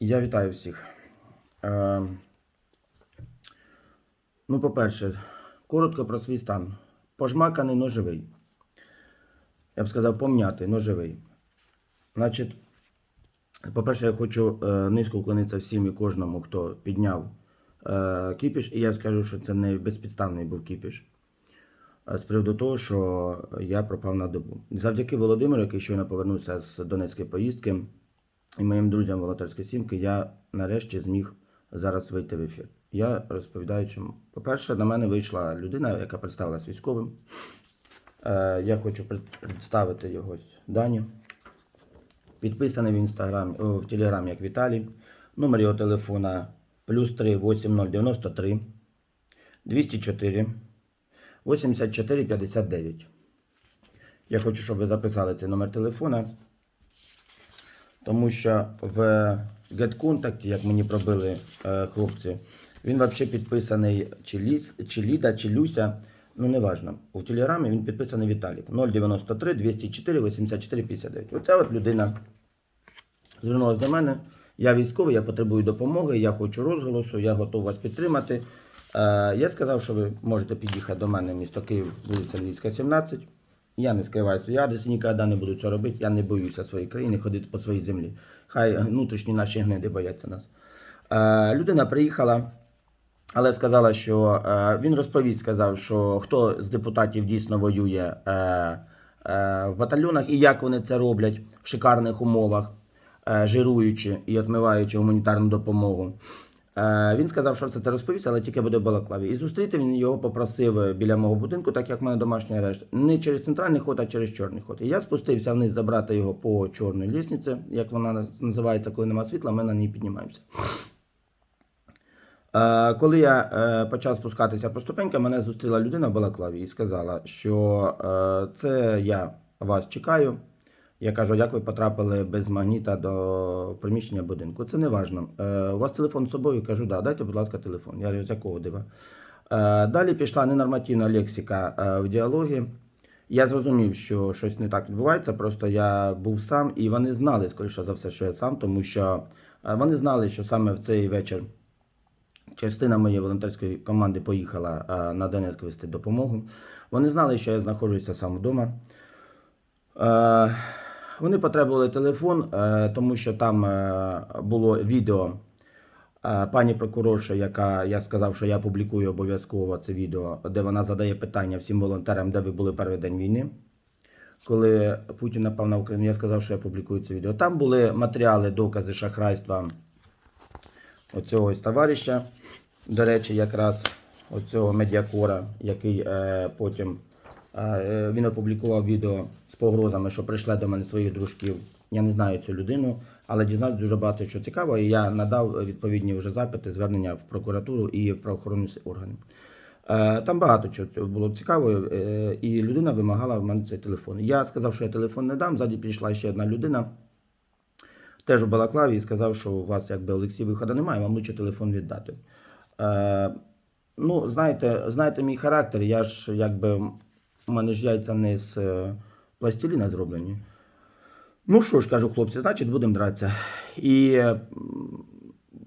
Я вітаю всіх. Е, ну, по-перше, коротко про свій стан. Пожмаканий, но живий. Я б сказав, пом'ятий, но живий. Значить, по-перше, я хочу е, низько вклонитися всім і кожному, хто підняв е, кіпіш. І я скажу, що це не безпідставний був кіпіш. З приводу того, що я пропав на добу. Завдяки Володимиру, який щойно повернувся з Донецької поїздки, і моїм друзям волонтерської сімки, я нарешті зміг зараз вийти в ефір. Я розповідаю чому. По-перше, на мене вийшла людина, яка представилась військовим. Е, я хочу представити його Дані. Підписаний в інстаграм, о, в телеграм як Віталій. Номер його телефона плюс 3 8093 204 84 59. Я хочу, щоб ви записали цей номер телефона. Тому що в GetContact, як мені пробили е, хлопці, він взагалі підписаний чи, Ліс, чи Ліда, чи Люся. Ну, неважно. У телеграмі він підписаний Віталік 093 204 84 59. Оця от людина звернулася до мене. Я військовий, я потребую допомоги, я хочу розголосу, я готовий вас підтримати. Е, я сказав, що ви можете під'їхати до мене в місто Київ, вулиця Львівська, 17. Я не скриваю свої адреси, ніколи не буду це робити. Я не боюся своєї країни ходити по своїй землі. Хай внутрішні наші гниди бояться нас. Е, людина приїхала, але сказала, що е, він розповість, сказав, що хто з депутатів дійсно воює е, е, в батальйонах і як вони це роблять в шикарних умовах, е, жируючи і отмиваючи гуманітарну допомогу. Е, Він сказав, що це, розповість, але тільки буде в Балаклаві. І зустріти він його попросив біля мого будинку, так як в мене домашній арешт, не через центральний ход, а через чорний ход. І я спустився вниз забрати його по чорній лісниці, як вона називається, коли нема світла, ми на ній піднімаємося. Е, Коли я е, почав спускатися по ступенькам, мене зустріла людина в Балаклаві і сказала, що е, це я вас чекаю. Я кажу, як ви потрапили без магніта до приміщення будинку? Це не важно. Е, у вас телефон з собою? Кажу, да, дайте, будь ласка, телефон. Я говорю, з якого дива? Е, далі пішла ненормативна лексика е, в діалогі. Я зрозумів, що щось не так відбувається, просто я був сам, і вони знали, скоріше за все, що я сам, тому що е, вони знали, що саме в цей вечір частина моєї волонтерської команди поїхала е, на Донецьк вести допомогу. Вони знали, що я знаходжуся сам вдома. Е, Вони потребували телефон, е, тому що там е, було відео е, пані прокурорша, яка я сказав, що я публікую обов'язково це відео, де вона задає питання всім волонтерам, де ви були перший день війни. Коли Путін напав на Україну, я сказав, що я публікую це відео. Там були матеріали, докази шахрайства оцього ось товариша, до речі, якраз оцього медіакора, який е, потім він опублікував відео з погрозами, що прийшли до мене своїх дружків. Я не знаю цю людину, але дізнався дуже багато що цікавого, і я надав відповідні вже запити, звернення в прокуратуру і в правоохоронні органи. Е, Там багато чого було цікавого, е, і людина вимагала в мене цей телефон. Я сказав, що я телефон не дам. Ззаді підійшла ще одна людина, теж у Балаклаві, і сказав, що у вас якби Олексій виходу немає, вам лучше телефон віддати. Е, ну, знаєте, знаєте мій характер, я ж якби у мене ж яйця не з е, пластиліна зроблені. Ну що ж, кажу хлопці, значить будемо дратися. І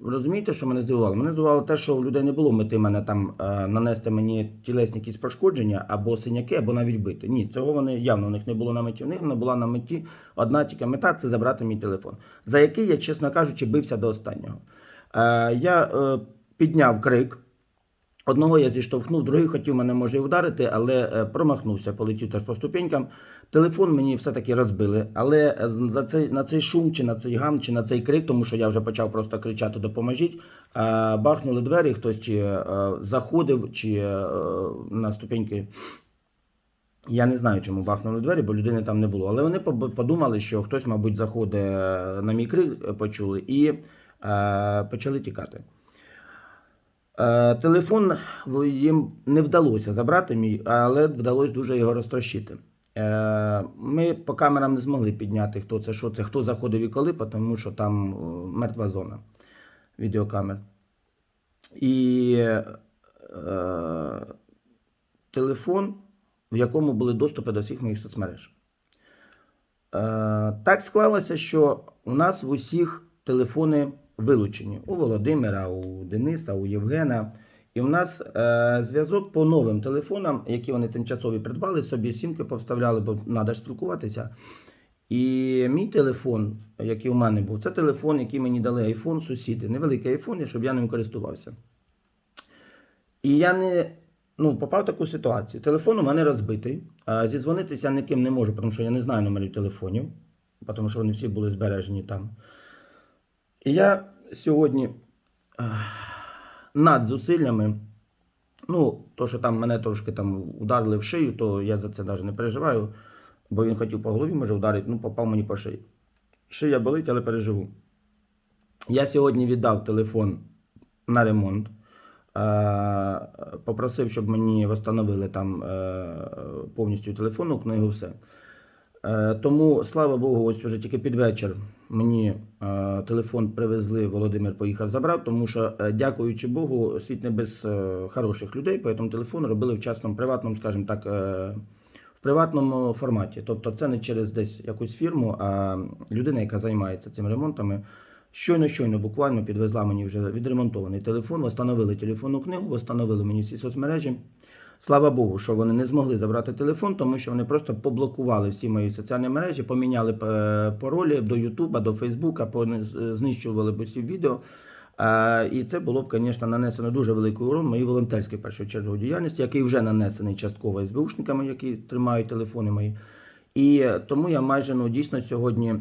розумієте, що мене здивувало? Мене здивувало те, що у людей не було мети мене там е, нанести мені тілесні якісь пошкодження або синяки, або навіть бити. Ні, цього вони явно у них не було на меті. У них не була на меті одна тільки мета це забрати мій телефон, за який я, чесно кажучи, бився до останнього. Е, я підняв крик. Одного я зіштовхнув, другий хотів мене може ударити, але е, промахнувся, полетів теж по ступенькам. Телефон мені все-таки розбили, але е, за цей, на цей шум, чи на цей гам, чи на цей крик, тому що я вже почав просто кричати Допоможіть. е, Бахнули двері, хтось чи заходив, чи на ступеньки. Я не знаю, чому бахнули двері, бо людини там не було. Але вони подумали, що хтось, мабуть, заходить на мій крик, почули, і почали тікати. Е, Телефон їм не вдалося забрати мій, але вдалося дуже його розтрощити. Е, Ми по камерам не змогли підняти, хто це, що це, хто заходив і коли, тому що там е, мертва зона відеокамер. І е, телефон, в якому були доступи до всіх моїх соцмереж. Е, так склалося, що у нас в усіх телефони вилучені у Володимира, у Дениса, у Євгена. І в нас е, зв'язок по новим телефонам, які вони тимчасові придбали, собі сімки повставляли, бо треба ж спілкуватися. І мій телефон, який у мене був, це телефон, який мені дали айфон сусіди. Невеликий айфон, щоб я ним користувався. І я не ну, попав в таку ситуацію. Телефон у мене розбитий. А зідзвонитися ніким не можу, тому що я не знаю номерів телефонів, тому що вони всі були збережені там. І я сьогодні над зусиллями, ну, то, що там мене трошки там ударили в шию, то я за це навіть не переживаю, бо він хотів по голові, може, ударити, ну, попав мені по шиї. Шия болить, але переживу. Я сьогодні віддав телефон на ремонт. Е, Попросив, щоб мені встановили там е, повністю телефонну книгу, все. Е, Тому, слава Богу, ось вже тільки під вечір мені е, телефон привезли, Володимир поїхав забрав, тому що, е, дякуючи Богу, світ не без хороших людей, тому телефон робили в частному, приватному, скажімо так, в приватному форматі. Тобто це не через десь якусь фірму, а людина, яка займається цими ремонтами. Щойно, щойно буквально підвезла мені вже відремонтований телефон, встановили телефонну книгу, встановили мені всі соцмережі. Слава Богу, що вони не змогли забрати телефон, тому що вони просто поблокували всі мої соціальні мережі, поміняли е, паролі до Ютуба, до Фейсбука, знищували б усі відео. Е, І це було б, звісно, нанесено дуже великий урон моїй волонтерській першу чергу діяльності, який вже нанесений частково СБУшниками, які тримають телефони мої. І е, тому я майже ну, дійсно сьогодні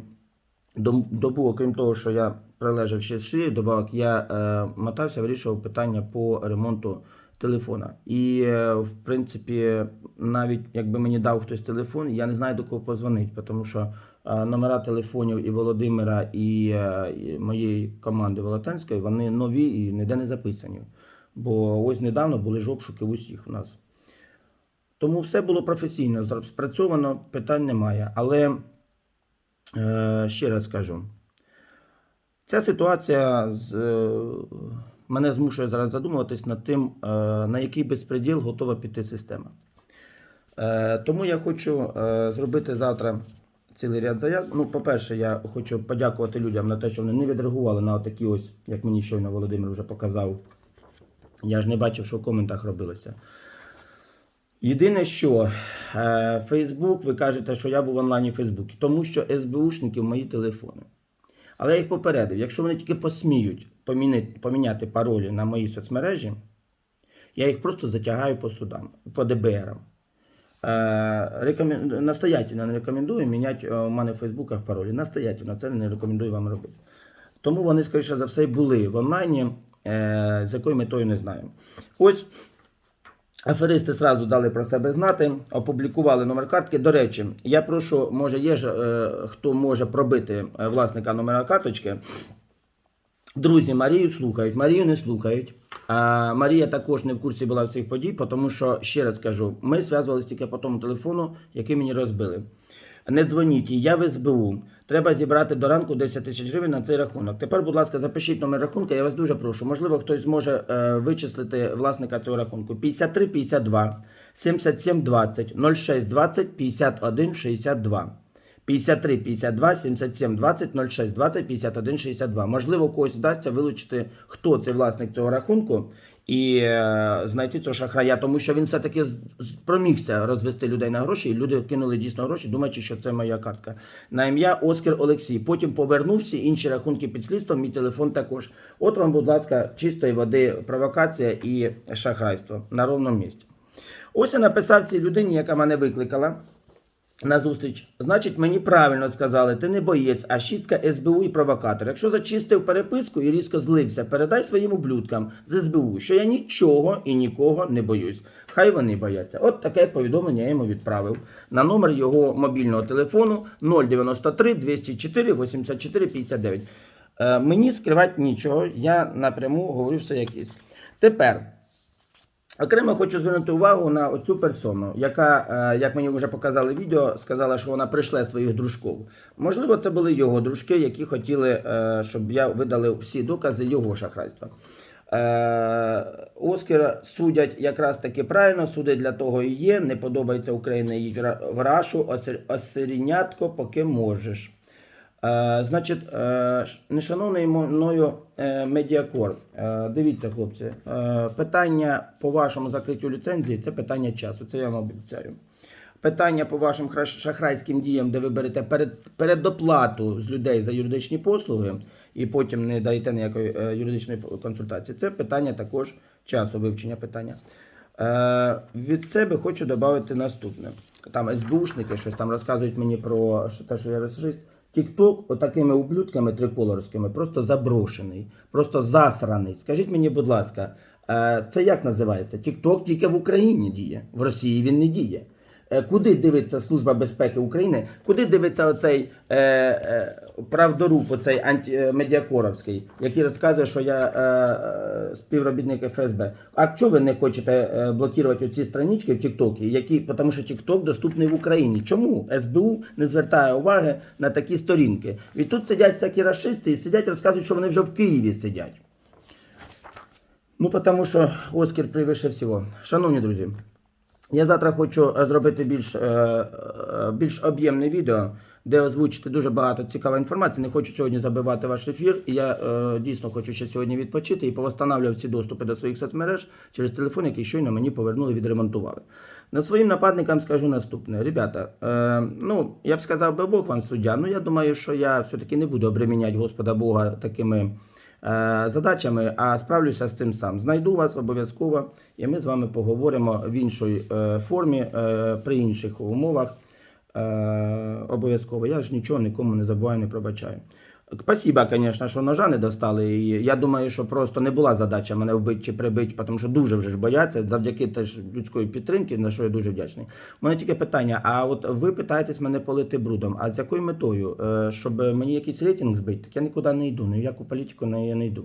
добу, окрім того, що я прилежав ще шиї, добавок, я е, мотався, вирішував питання по ремонту телефона. І, е, в принципі, навіть якби мені дав хтось телефон, я не знаю до кого позвонити, тому що е, номера телефонів і Володимира, і, е, моєї команди Волотенської, вони нові і ніде не записані. Бо ось недавно були ж обшуки усіх у нас. Тому все було професійно, спрацьовано, питань немає. Але ще раз кажу, ця ситуація з, мене змушує зараз задумуватись над тим, е, на який безпреділ готова піти система. Е, тому я хочу е, зробити завтра цілий ряд заяв. Ну, по-перше, я хочу подякувати людям на те, що вони не відреагували на такі ось, як мені щойно Володимир вже показав. Я ж не бачив, що в коментах робилося. Єдине, що Фейсбук, ви кажете, що я був в онлайні в Фейсбуці, тому що СБУшники в мої телефони. Але я їх попередив, якщо вони тільки посміють поміняти, паролі на мої соцмережі, я їх просто затягаю по судам, по ДБРам. Е, рекомен... Настоятельно не рекомендую міняти е, у мене в Фейсбуках паролі. Настоятельно це не рекомендую вам робити. Тому вони, скоріше за все, були в онлайні, е, з якою метою не знаю. Ось Аферисти сразу дали про себе знати, опублікували номер картки. До речі, я прошу, може, є ж хто може пробити власника номера карточки. Друзі, Марію слухають, Марію не слухають. А Марія також не в курсі була всіх подій, тому що, ще раз кажу, ми зв'язувалися тільки по тому телефону, який мені розбили. Не дзвоніть, я в СБУ. Треба зібрати до ранку 10 тисяч гривень на цей рахунок. Тепер, будь ласка, запишіть номер рахунка, я вас дуже прошу. Можливо, хтось зможе е, вичислити власника цього рахунку. 53 52 77 20 06 20 51 62. 53 52 77 20 06 20 51 62. Можливо, когось вдасться вилучити, хто це власник цього рахунку, і е, знайти цього шахрая, тому що він все-таки промігся розвести людей на гроші, і люди кинули дійсно гроші, думаючи, що це моя картка. На ім'я Оскар Олексій. Потім повернувся інші рахунки під слідством, мій телефон також. От вам, будь ласка, чистої води провокація і шахрайство на ровному місці. Ось я написав цій людині, яка мене викликала на зустріч. Значить, мені правильно сказали, ти не боєць, а шістка СБУ і провокатор. Якщо зачистив переписку і різко злився, передай своїм ублюдкам з СБУ, що я нічого і нікого не боюсь. Хай вони бояться. От таке повідомлення я йому відправив на номер його мобільного телефону 093 204 84 59. Е, мені скривати нічого, я напряму говорю все як є. Тепер. Окремо хочу звернути увагу на оцю персону, яка, е, як мені вже показали відео, сказала, що вона прийшла своїх дружків. Можливо, це були його дружки, які хотіли, е, щоб я видалив всі докази його шахрайства. Е, Оскара судять якраз таки правильно, суди для того і є. Не подобається Україна їй в рашу, осир- осирінятко, поки можеш. Е, значить, е, нешановний мною е, медіакор. Дивіться, хлопці, питання по вашому закриттю ліцензії це питання часу. Це я вам обіцяю. Питання по вашим хра- шахрайським діям, де ви берете перед, передоплату з людей за юридичні послуги і потім не даєте ніякої юридичної консультації. Це питання також часу вивчення питання. Е, від себе хочу додати наступне. Там СБУшники щось там розказують мені про те, що я расист. Тікток отакими ублюдками триколорськими просто заброшений, просто засраний. Скажіть мені, будь ласка, е, це як називається? Тікток тільки в Україні діє, в Росії він не діє. Е, Куди дивиться Служба безпеки України? Куди дивиться оцей е, е, правдоруб, оцей анті, е, який розказує, що я е, е, співробітник ФСБ? А чого ви не хочете е, блокувати оці странички в Тіктокі, які, тому що Тікток доступний в Україні? Чому СБУ не звертає уваги на такі сторінки? І тут сидять всякі расисти і сидять, розказують, що вони вже в Києві сидять. Ну, тому що Оскар превише всього. Шановні друзі, я завтра хочу е, зробити більш, е, е, більш об'ємне відео, де озвучити дуже багато цікавої інформації. Не хочу сьогодні забивати ваш ефір. І я дійсно хочу ще сьогодні відпочити і повостанавлював всі доступи до своїх соцмереж через телефон, який щойно мені повернули, відремонтували. На своїм нападникам скажу наступне. Ребята, ну я б сказав би Бог вам суддя. Ну я думаю, що я все-таки не буду обреміняти Господа Бога такими задачами, а справлюся з цим сам. Знайду вас обов'язково, і ми з вами поговоримо в іншій е, формі, е, при інших умовах. Е, обов'язково. Я ж нічого нікому не забуваю, не пробачаю. Спасибо, звісно, що ножа не достали. І я думаю, що просто не була задача мене вбити чи прибити, тому що дуже вже ж бояться, завдяки теж людської підтримки, на що я дуже вдячний. У мене тільки питання: а от ви питаєтесь мене полити брудом. А з якою метою? Е, Щоб мені якийсь рейтинг збити? Так я нікуди не йду, ні в яку політику не- я не йду.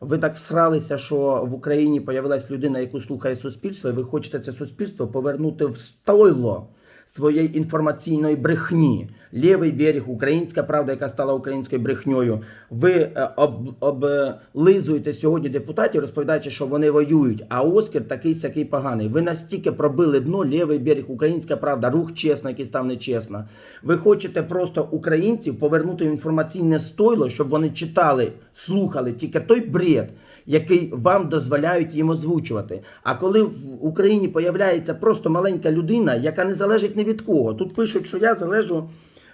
Ви так всралися, що в Україні появилась людина, яку слухає суспільство, і ви хочете це суспільство повернути в стойло своєї інформаційної брехні. Лівий берег, українська правда, яка стала українською брехньою. Ви е, об, облизуєте сьогодні депутатів, розповідаючи, що вони воюють. А Оскар такий сякий поганий. Ви настільки пробили дно лівий берег, українська правда, рух чесно, який став нечесно. Ви хочете просто українців повернути в інформаційне стойло, щоб вони читали, слухали тільки той бред, який вам дозволяють їм озвучувати. А коли в Україні появляється просто маленька людина, яка не залежить ні від кого, тут пишуть, що я залежу.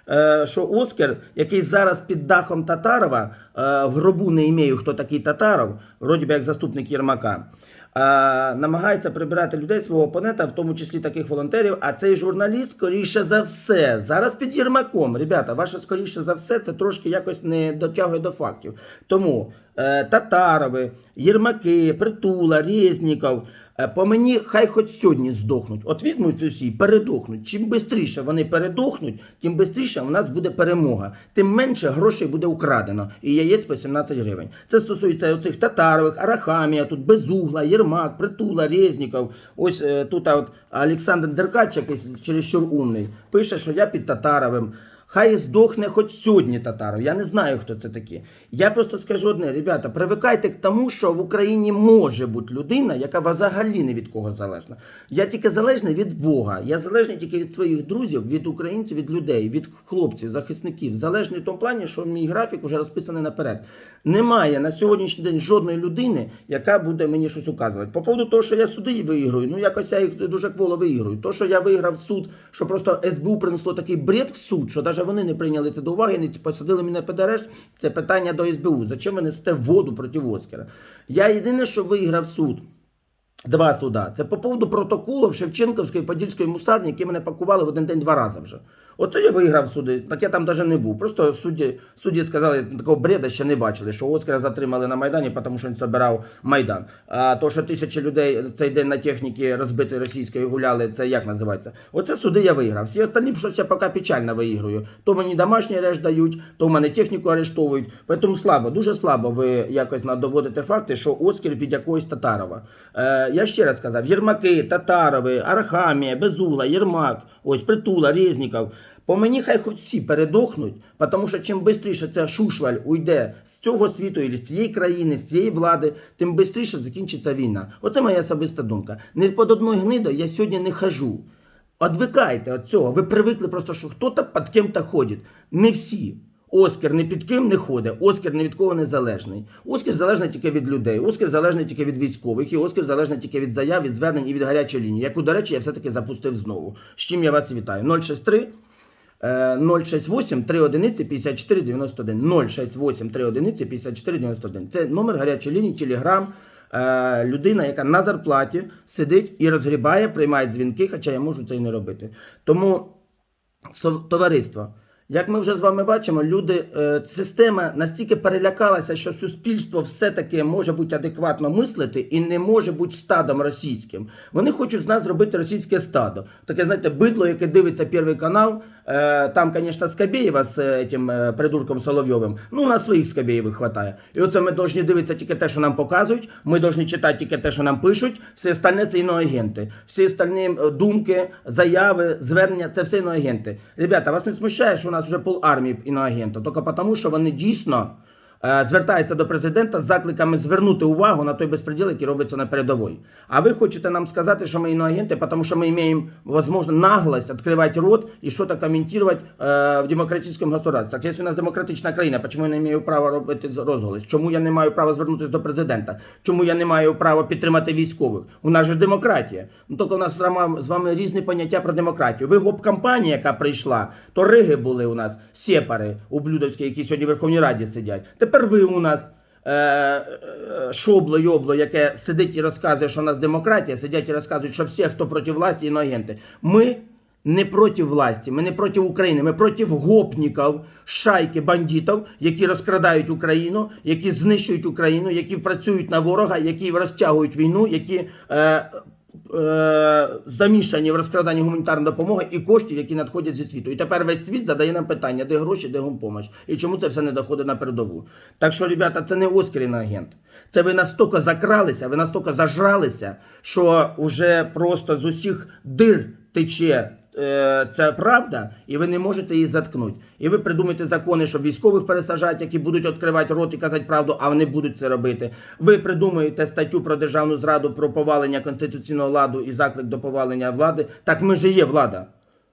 е, Що Оскар, який зараз під дахом Татарова, е, в гробу не імею, хто такий Татаров, вроді би як заступник Єрмака, намагається прибирати людей свого опонента, в тому числі таких волонтерів. А цей журналіст, скоріше за все, зараз під Єрмаком. Ребята, ваше скоріше за все, це трошки якось не дотягує до фактів. Тому е, Татарови, Єрмаки, Притула, Резніков. Е, По мені хай хоч сьогодні здохнуть. От візьмуть усі, передохнуть. Чим швидше вони передохнуть, тим швидше у нас буде перемога. Тим менше грошей буде украдено. І яєць по 17 гривень. Це стосується оцих татарових, Арахамія, тут Безугла, Єрмак, Притула, Резніков. Ось е, тут от Олександр Деркач, якийсь чересчур умний, пише, що я під Татаровим. Хай здохне хоч сьогодні татаров. Я не знаю, хто це такі. Я просто скажу одне, ребята, привикайте к тому, що в Україні може бути людина, яка взагалі не від кого залежна. Я тільки залежний від Бога. Я залежний тільки від своїх друзів, від українців, від людей, від хлопців, захисників. Залежний в тому плані, що мій графік вже розписаний наперед. Немає на сьогоднішній день жодної людини, яка буде мені щось указувати. По поводу того, що я суди виіграю, ну якось я їх дуже кволо виіграю. То, що я виграв суд, що просто СБУ принесло такий бред в суд, що навіть вони не прийняли це до уваги, не посадили мене під арешт, це питання до СБУ. Зачем ви несете воду проти Оскара? Я єдине, що виграв суд. Два суда. Це по поводу протоколу Шевченківської Подільської мусарні, які мене пакували в один день два рази вже. Оце я виграв суди, так я там навіть не був. Просто судді, судді сказали, такого бреда ще не бачили, що Оскара затримали на Майдані, тому що він збирав Майдан. А то, що тисячі людей цей день на техніці розбитої російської гуляли, це як називається? Оце суди я виграв. Всі остальні щось я поки печально виіграю. То мені домашній арешт дають, то в мене техніку арештовують. Тому слабо, дуже слабо ви якось доводите факти, що Оскар від якогось Татарова. Е, я ще раз сказав: Єрмаки, Татарови, Арахамія, Безула, Єрмак, ось Притула, Резніков. По мені хай хоч всі передохнуть, тому що чим швидше ця шушваль уйде з цього світу, і з цієї країни, з цієї влади, тим швидше закінчиться війна. Оце моя особиста думка. Не під одною гнидою я сьогодні не хожу. Одвикайте від цього. Ви привикли просто, що хтось під ким-то ходить. Не всі. Оскар ні під ким не ходить, Оскар ні від кого не залежний. Оскар залежний тільки від людей, Оскар залежний тільки від військових, і Оскар залежний тільки від заяв, від звернень і від гарячої лінії, яку, до речі, я все-таки запустив знову. З чим я вас вітаю. 063 е, 068 3 одиниці 54 91. 068 3 одиниці 54 91. Це номер гарячої лінії, телеграм. Е, людина, яка на зарплаті сидить і розгрібає, приймає дзвінки, хоча я можу це і не робити. Тому товариство. Як ми вже з вами бачимо, люди, е, система настільки перелякалася, що суспільство все-таки може бути адекватно мислити і не може бути стадом російським. Вони хочуть з нас зробити російське стадо. Таке, знаєте, бидло, яке дивиться Перший канал. Е, там, звісно, Скабєєва з этим е, придурком Соловйовим. Ну, у нас своїх Скабєєвих хватає. І оце ми повинні дивитися тільки те, що нам показують. Ми повинні читати тільки те, що нам пишуть. Все остальне це іноагенти. Всі остальні е, думки, заяви, звернення це все іноагенти. Ребята, вас не смущає, що у нас вже пол армії іноагента, тільки тому, що вони дійсно е, звертаються до президента з закликами звернути увагу на той безпреділ, який робиться на передовій. А ви хочете нам сказати, що ми іноагенти, тому що ми маємо возможно наглость відкривати рот і щось коментувати е, в демократичному государстві. Так, якщо у нас демократична країна, чому я не маю права робити розголос? Чому я не маю права звернутися до президента? Чому я не маю права підтримати військових? У нас же демократія. Ну тільки у нас з вами- різні поняття про демократію. Ви гоп-кампанія, яка прийшла, то риги були у нас сепари ублюдовські, які сьогодні в Верховній Раді сидять. Тепер ви у нас. Е, е, шобло йобло, яке сидить і розказує, що у нас демократія, сидять і розказують, що всі, хто проти власті, іноагенти. Ми не проти власті, ми не проти України, ми проти гопників, шайки бандитів, які розкрадають Україну, які знищують Україну, які працюють на ворога, які розтягують війну, які е, замішані в розкраданні гуманітарної допомоги і коштів, які надходять зі світу. І тепер весь світ задає нам питання, де гроші, де гумпомощ, і чому це все не доходить на передову. Так що, ребята, це не Оскарін агент. Це ви настільки закралися, ви настільки зажралися, що вже просто з усіх дир тече е, ця правда, і ви не можете її заткнути. І ви придумаєте закони, щоб військових пересажати, які будуть відкривати рот і казати правду, а вони будуть це робити. Ви придумаєте статтю про державну зраду, про повалення конституційного ладу і заклик до повалення влади. Так ми ж і є влада.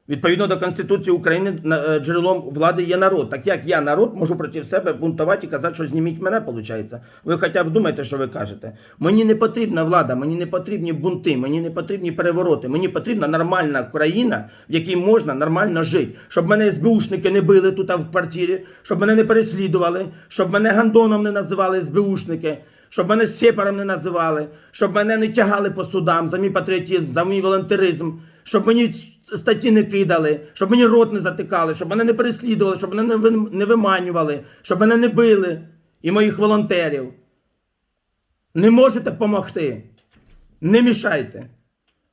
Відповідно до Конституції України е, джерелом влади є народ. Так як я народ можу проти себе бунтувати і казати, що зніміть мене, виходить. Ви хоча б думаєте, що ви кажете. Мені не потрібна влада, мені не потрібні бунти, мені не потрібні перевороти. Мені потрібна нормальна країна, в якій можна нормально жити. Щоб мене СБУшники не били тут в квартирі, щоб мене не переслідували, щоб мене гандоном не називали СБУшники. Щоб мене сепаром не називали, щоб мене не тягали по судам за мій патріотизм, за мій волонтеризм, щоб мені статті не кидали, щоб мені рот не затикали, щоб мене не переслідували, щоб мене не виманювали, щоб мене не били і моїх волонтерів. Не можете допомогти. Не мішайте.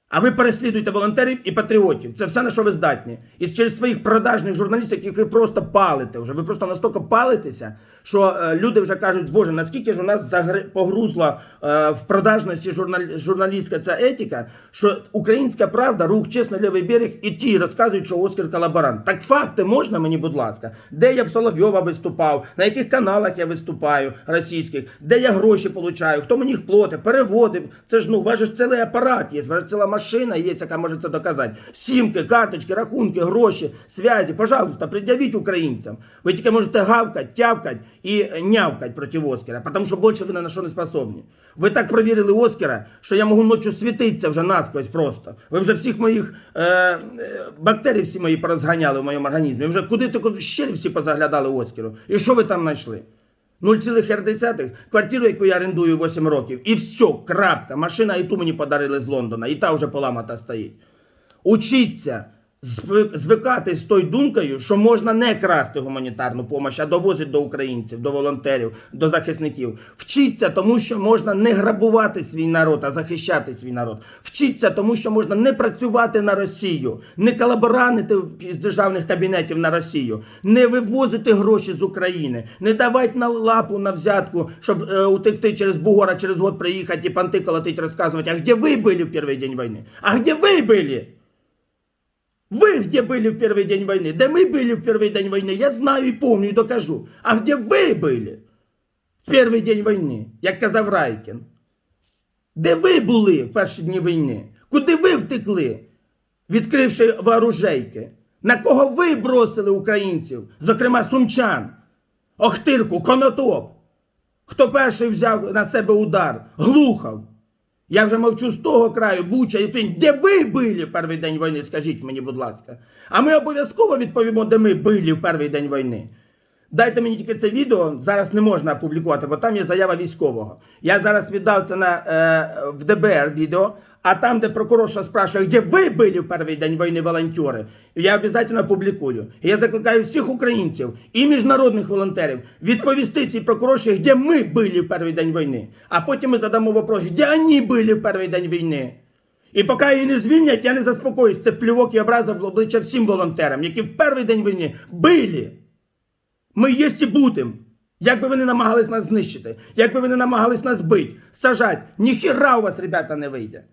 А ви переслідуєте волонтерів і патріотів. Це все на що ви здатні. І через своїх продажних журналістів, яких ви просто палите вже. Ви просто настільки палитеся, що е, люди вже кажуть, Боже, наскільки ж у нас погрузла е, в продажності журнал... журналістська ця етика, що українська правда, рух чесно лівий берег, і ті розказують, що Оскар колаборант. Так факти можна мені, будь ласка, де я в Соловйова виступав, на яких каналах я виступаю російських, де я гроші получаю, хто мені їх платить, переводив. Це ж ну, ж цілий апарат є, у ціла машина є, яка може це доказати. Сімки, карточки, рахунки, гроші, зв'язі. Пожалуйста, пред'явіть українцям. Ви тільки можете гавкати, тявкати і нявкати проти Оскара, тому що більше ви ні на що не способні. Ви так провірили Оскара, що я можу ночі світитися вже насквозь просто. Ви вже всіх моїх е, е, бактерій всі мої порозганяли в моєму організмі. Вже куди тільки щелі всі позаглядали Оскару. І що ви там знайшли? 0,1, квартиру, яку я орендую 8 років, і все, крапка. Машина і ту мені подарили з Лондона, і та вже поламата стоїть. Учіться звикати з тою думкою, що можна не красти гуманітарну допомогу, а довозити до українців, до волонтерів, до захисників. Вчіться, тому що можна не грабувати свій народ, а захищати свій народ. Вчіться, тому що можна не працювати на Росію, не колаборанити з державних кабінетів на Росію, не вивозити гроші з України, не давати на лапу на взятку, щоб е, утекти через Бугора, через год приїхати і панти колотить, розказувати, а де ви були в перший день війни? А де ви були? Вы где были в первый день войны? Да мы были в первый день войны. Я знаю и помню, и докажу. А где вы были в перший день війни, як казав Райкін? Де ви були в перші дні війни? Куди ви втекли, відкривши вооружейки? На кого ви бросили українців, зокрема сумчан, Охтирку, Конотоп? Хто перший взяв на себе удар? Глухов. Я вже мовчу з того краю, Буча і Фінь. Де ви били в перший день війни, скажіть мені, будь ласка. А ми обов'язково відповімо, де ми били в перший день війни. Дайте мені тільки це відео, зараз не можна опублікувати, бо там є заява військового. Я зараз віддав це на, е, в ДБР відео, а там, де прокурорша спрашує, де ви були в перший день війни волонтери, я обов'язково опублікую. Я закликаю всіх українців і міжнародних волонтерів відповісти цій прокурорші, де ми були в перший день війни. А потім ми задамо вопрос, де вони були в перший день війни. І поки її не звільнять, я не заспокоюсь. Це плювок і образа в обличчя всім волонтерам, які в перший день війни били. Ми є і будемо. Як би ви намагались нас знищити, як би ви намагались нас бити, сажати, ніхіра у вас, ребята, не вийде.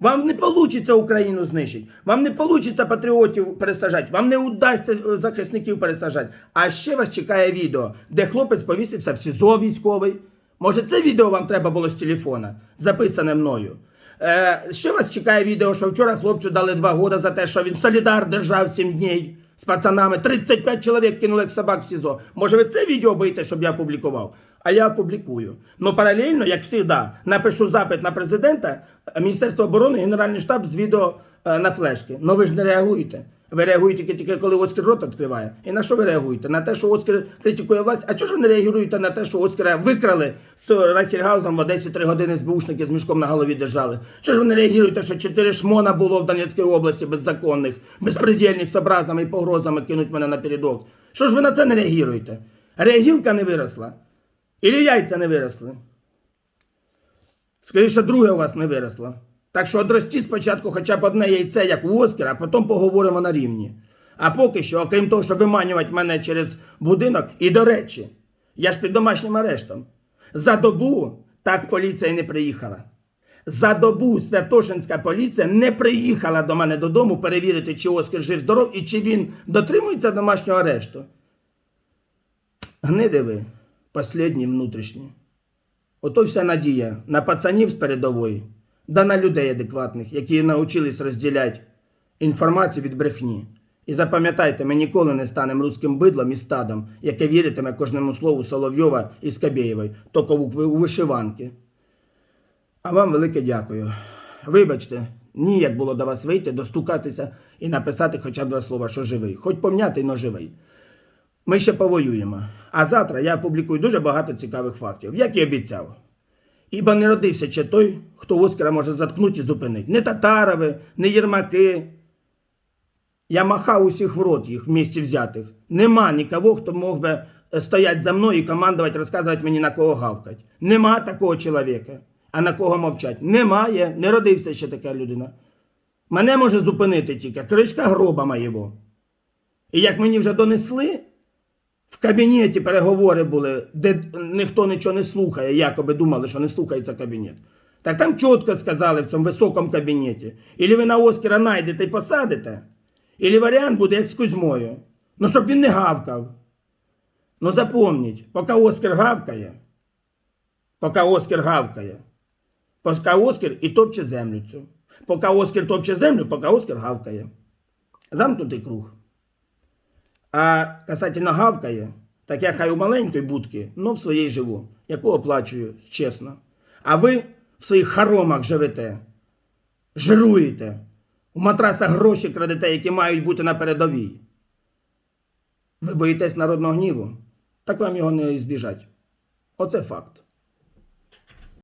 Вам не вийде Україну знищити, вам не вийде патріотів пересажати, вам не вдасться е, захисників пересажати. А ще вас чекає відео, де хлопець повісився в СІЗО військовий. Може, це відео вам треба було з телефона, записане мною. Е, ще вас чекає відео, що вчора хлопцю дали два роки за те, що він солідар держав 7 днів з пацанами. 35 чоловік кинули як собак в СІЗО. Може, ви це відео боїте, щоб я опублікував? А я опублікую. Ну паралельно, як завжди, напишу запит на президента, Міністерство оборони, Генеральний штаб з відео е, на флешки. Ну ви ж не реагуєте. Ви реагуєте тільки, коли Оскар рот відкриває. І на що ви реагуєте? На те, що Оскар критикує власть. А чого ж ви не реагуєте на те, що Оскара викрали з Рахельгаузом в Одесі три години СБУшники з мішком на голові держали? Чого ж ви не реагуєте, що чотири шмона було в Донецькій області беззаконних, безпредельних з образами і погрозами кинуть мене на передок? Що ж ви на це не реагуєте? Реагілка не виросла? Ілі яйця не виросли? Що друге у вас не виросло. Так що одростіть спочатку хоча б одне яйце, як у Оскара, а потім поговоримо на рівні. А поки що, окрім того, щоб виманювати мене через будинок, і до речі, я ж під домашнім арештом. За добу так поліція не приїхала. За добу Святошинська поліція не приїхала до мене додому перевірити, чи Оскар жив здоров і чи він дотримується домашнього арешту. Гниди ви, послідні внутрішні. Ото вся надія на пацанів з передової, да на людей адекватних, які навчились розділяти інформацію від брехні. І запам'ятайте, ми ніколи не станемо руським бидлом і стадом, яке віритиме кожному слову Соловйова і Скабєєвої, тільки у вишиванки. А вам велике дякую. Вибачте, ніяк було до вас вийти, достукатися і написати хоча б два слова, що живий. Хоч пом'ятий, но живий. Ми ще повоюємо. А завтра я опублікую дуже багато цікавих фактів, як і обіцяв. Ібо не родився ще той, хто Оскара може заткнути і зупинити. Не Татарови, не Єрмаки. Я махав усіх в рот їх в місті взятих. Нема нікого, хто мог би е, стояти за мною і командувати, розказувати мені на кого гавкать. Нема такого чоловіка. А на кого мовчать? Немає, не родився ще така людина. Мене може зупинити тільки кришка гроба моєго. І як мені вже донесли, кабінеті переговори були, де ніхто нічого не слухає, якоби думали, що не слухається кабінет. Так там чітко сказали в цьому високому кабінеті. Ілі ви на Оскара найдете і посадите, ілі варіант буде як з Кузьмою. Ну, щоб він не гавкав. Ну запомніть, поки Оскар гавкає, поки Оскар гавкає, поки Оскар і топче землю цю. Поки Оскар топче землю, поки Оскар гавкає. Замкнутий круг. А касательно гавкає, так я хай у маленької будки, но в своїй живу, яку оплачую чесно. А ви в своїх хоромах живете, жируєте, у матрасах гроші крадете, які мають бути на передовій. Ви боїтесь народного гніву, так вам його не збіжать. Оце факт.